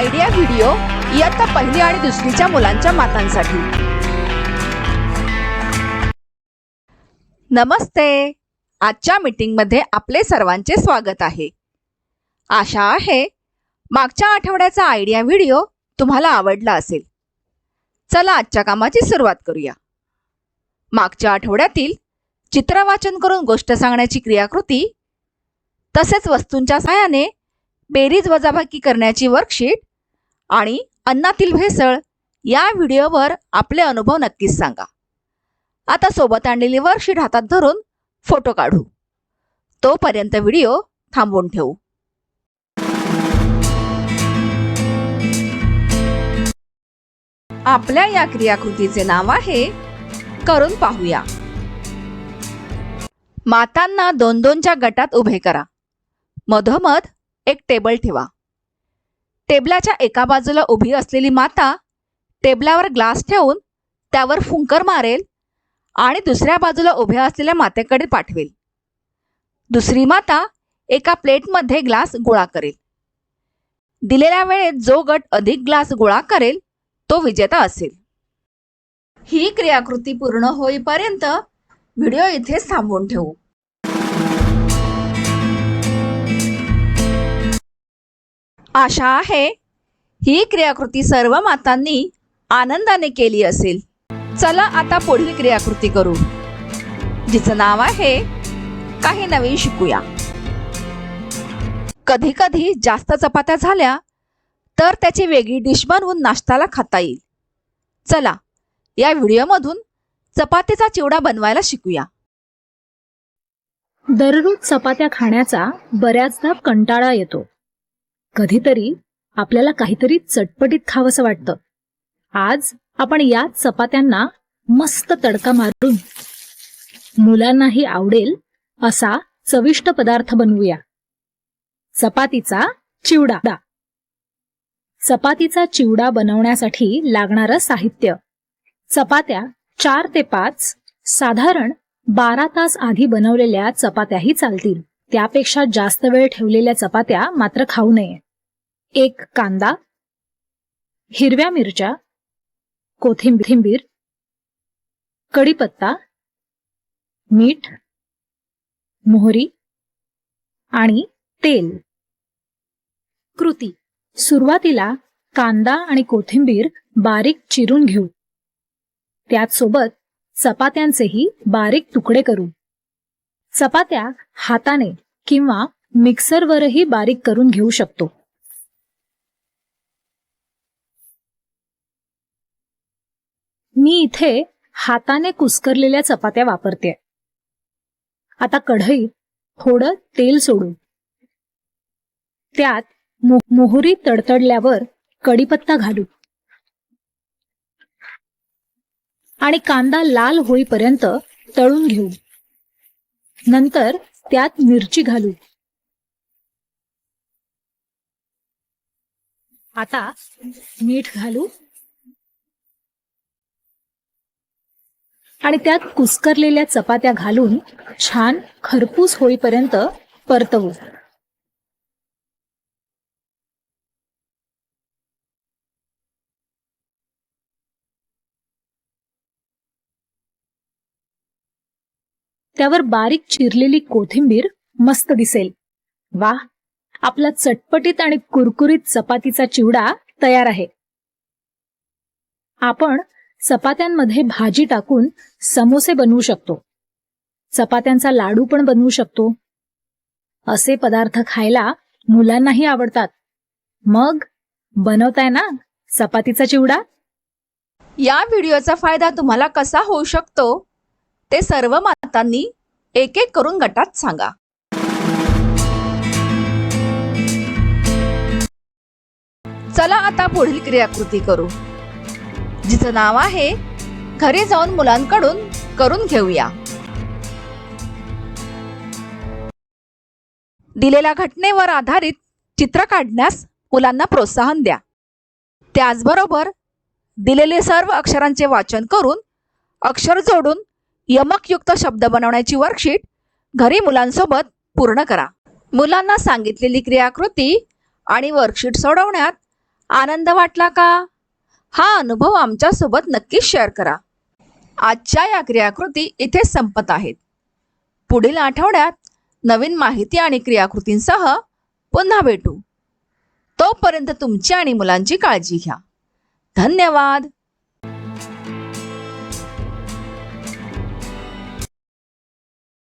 Idea video इयत्ता पहिली आणि दुसरीच्या मुलांच्या मातांसाठी. नमस्ते. आजच्या मीटिंगमध्ये आपले सर्वांचे स्वागत आहे. आशा आहे मागच्या आठवड्याचा आयडिया व्हिडिओ तुम्हाला आवडला असेल. चला आजच्या कामाची सुरुवात करूया. मागच्या आठवड्यातील चित्रवाचन करून गोष्ट सांगण्याची क्रियाकृती तसेच वस्तूंच्या सहाय्याने बेरीज वजाबाकी करण्याची वर्कशीट आणि अन्नातील भेसळ या व्हिडिओवर आपले अनुभव नक्कीच सांगा. आता सोबत आणलेली वर्कशीट हातात धरून फोटो काढू. तोपर्यंत व्हिडिओ थांबवून ठेवू. आपल्या या क्रियाकृतीचे नाव आहे करून पाहूया. मातांना दोन दोनच्या गटात उभे करा. मधोमध एक टेबल ठेवा. टेबलाच्या एका बाजूला उभी असलेली माता टेबलावर ग्लास ठेवून त्यावर फुंकर मारेल आणि दुसऱ्या बाजूला उभ्या असलेल्या मातेकडे पाठवेल. दुसरी माता एका प्लेटमध्ये ग्लास गोळा करेल. दिलेल्या वेळेत जो गट अधिक ग्लास गोळा करेल तो विजेता असेल. ही क्रियाकृती पूर्ण होईपर्यंत व्हिडिओ इथेच थांबवून ठेवू. आशा आहे ही क्रियाकृती सर्व मातांनी आनंदाने केली असेल. चला आता पुढील क्रियाकृती करू. जिचं नाव आहे काही नवीन शिकूया. कधी कधी जास्त चपात्या झाल्या तर त्याची वेगळी डिश बनवून नाश्त्याला खाता येईल. चला या व्हिडिओमधून चपातीचा चिवडा बनवायला शिकूया. दररोज चपात्या खाण्याचा बऱ्याचदा कंटाळा येतो. कधीतरी आपल्याला काहीतरी चटपटीत खावंसं वाटतं. आज आपण या चपात्यांना मस्त तडका मारून मुलांनाही आवडेल असा चविष्ट पदार्थ बनवूया. चपातीचा चिवडा. चपातीचा चिवडा बनवण्यासाठी लागणारं साहित्य. चपात्या चार ते पाच साधारण बारा तास आधी बनवलेल्या चपात्याही चालतील. त्यापेक्षा जास्त वेळ ठेवलेल्या चपात्या मात्र खाऊ नये. एक कांदा हिरव्या मिरच्या कोथिंबीर कढीपत्ता मीठ मोहरी आणि तेल. कृती. सुरुवातीला कांदा आणि कोथिंबीर बारीक चिरून घेऊ. त्याचसोबत चपात्यांचेही बारीक तुकडे करू. चपात्या हाताने किंवा मिक्सरवरही बारीक करून घेऊ शकतो. मी इथे हाताने कुस्करलेल्या चपात्या वापरते. आता कढईत थोडं तेल सोडू त्यात मोहरी तडतडल्यावर कढीपत्ता घालू. आणि कांदा लाल होईपर्यंत तळून घेऊ. नंतर त्यात मिरची घालू. आता मीठ घालू. आणि त्यात कुस्करलेल्या चपात्या घालून छान खरपूस होईपर्यंत परतवू. त्यावर बारीक चिरलेली कोथिंबीर मस्त दिसेल. वा आपला चटपटीत आणि कुरकुरीत चपातीचा चिवडा तयार आहे. आपण चपात्यांमध्ये भाजी टाकून समोसे बनवू शकतो. चपात्यांचा लाडू पण बनवू शकतो. असे पदार्थ खायला मुलांनाही आवडतात. मग बनवताय ना चपातीचा चिवडा? या व्हिडिओचा फायदा तुम्हाला कसा होऊ शकतो ते सर्व मातांनी एक एक करून गटात सांगा. चला आता पुढील क्रियाकृती करू. जिचं नाव आहे घरी जाऊन मुलांकडून करून घेऊया. दिलेल्या घटनेवर आधारित चित्र काढण्यास मुलांना प्रोत्साहन द्या. त्याचबरोबर दिलेले सर्व अक्षरांचे वाचन करून अक्षर जोडून यमकयुक्त शब्द बनवण्याची वर्कशीट घरी मुलांसोबत पूर्ण करा. मुलांना सांगितलेली क्रियाकृती आणि वर्कशीट सोडवण्यात आनंद वाटला का? हा अनुभव आमच्यासोबत नक्कीच शेअर करा. आजच्या या क्रियाकृती इथे संपत आहेत. पुढील आठवड्यात नवीन माहिती आणि क्रियाकृतींसह पुन्हा भेटू. तोपर्यंत तुमची आणि मुलांची काळजी घ्या. धन्यवाद!